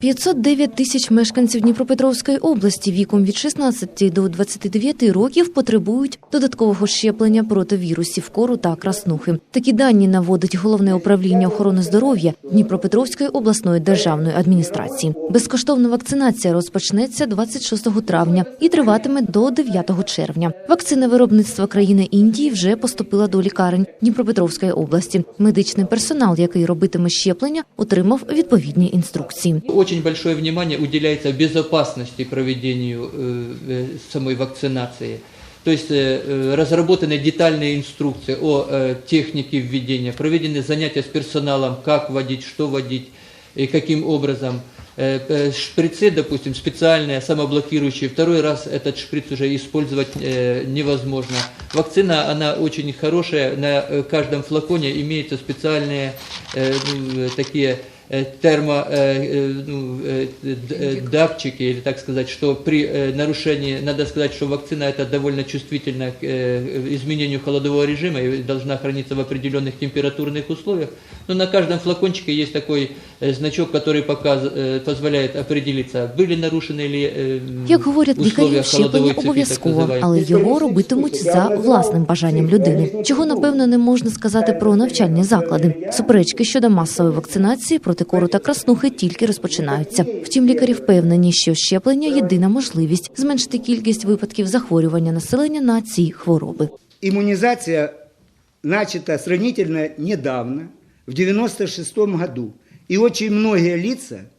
509 тисяч мешканців Дніпропетровської області віком від 16 до 29 років потребують додаткового щеплення проти вірусів кору та краснухи. Такі дані наводить головне управління охорони здоров'я Дніпропетровської обласної державної адміністрації. Безкоштовна вакцинація розпочнеться 26 травня і триватиме до 9 червня. Вакцина виробництва країни Індії вже поступила до лікарень Дніпропетровської області. Медичний персонал, який робитиме щеплення, отримав відповідні інструкції. Очень большое внимание уделяется безопасности проведению э, э, самой вакцинации. То есть э, разработаны детальные инструкции о технике введения, проведены занятия с персоналом, как вводить, что вводить и каким образом. Шприцы, допустим, специальные, самоблокирующие. Второй раз этот шприц уже использовать невозможно. Вакцина, она очень хорошая. На каждом флаконе имеются специальные ну, такие э, термо э, э, ну, э, д- э, датчики, или так сказать, что при э, нарушении, надо сказать, что вакцина это довольно чувствительна к э, изменению холодового режима и должна храниться в определенных температурных условиях. Но на каждом флакончике есть такой э, значок, который показ, э, позволяет определиться, были нарушены ли э, Як говорять лікарі, условия холодовой щеплення цепи, так обов'язково, называемой. але його робитимуть за власним бажанням людини. Чого напевно не можна сказати про навчальні заклади. Суперечки щодо масової вакцинації проти кору та краснухи тільки розпочинаються. Втім, лікарі впевнені, що щеплення єдина можливість зменшити кількість випадків захворювання населення на ці хвороби. Иммунизация начата сравнительно недавно, в 96 году. И очень многие лица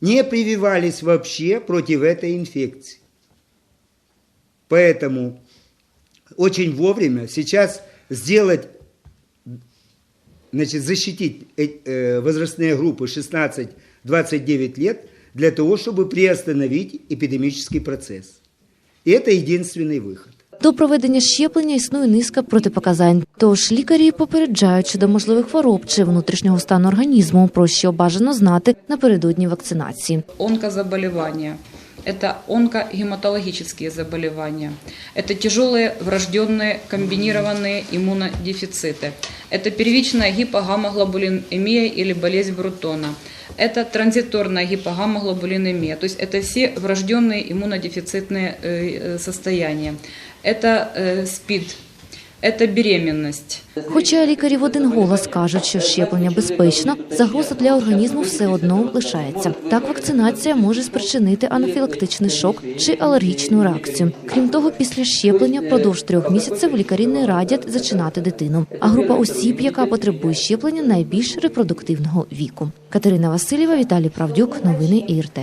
не прививались вообще против этой инфекции. Поэтому очень вовремя сейчас сделать, значит, защитить э, э, возрастные группы 16-29 лет для того, чтобы приостановить эпидемический процесс. И это единственный выход. До проведення щеплення існує низка протипоказань. Тож лікарі попереджають щодо можливих хвороб чи внутрішнього стану організму, про що бажано знати напередодні вакцинації. онкозаболевания. Это онкогематологические заболевания. Это тяжелые врожденные комбинированные иммунодефициты. Это первичная гипогамоглобулинемия или болезнь Брутона. Это транзиторная гипогамоглобулинемия. То есть это все врожденные иммунодефицитные э, э, состояния. Это э, СПИД. Это беременность. Хоча лікарі в один голос кажуть, що щеплення безпечно, загроза для організму все одно лишається. Так вакцинація може спричинити анафілактичний шок чи алергічну реакцію. Крім того, після щеплення впродовж трьох місяців лікарі не радять зачинати дитину. А група осіб, яка потребує щеплення, найбільш репродуктивного віку. Катерина Васильєва, Віталій Правдюк, новини ІРТ.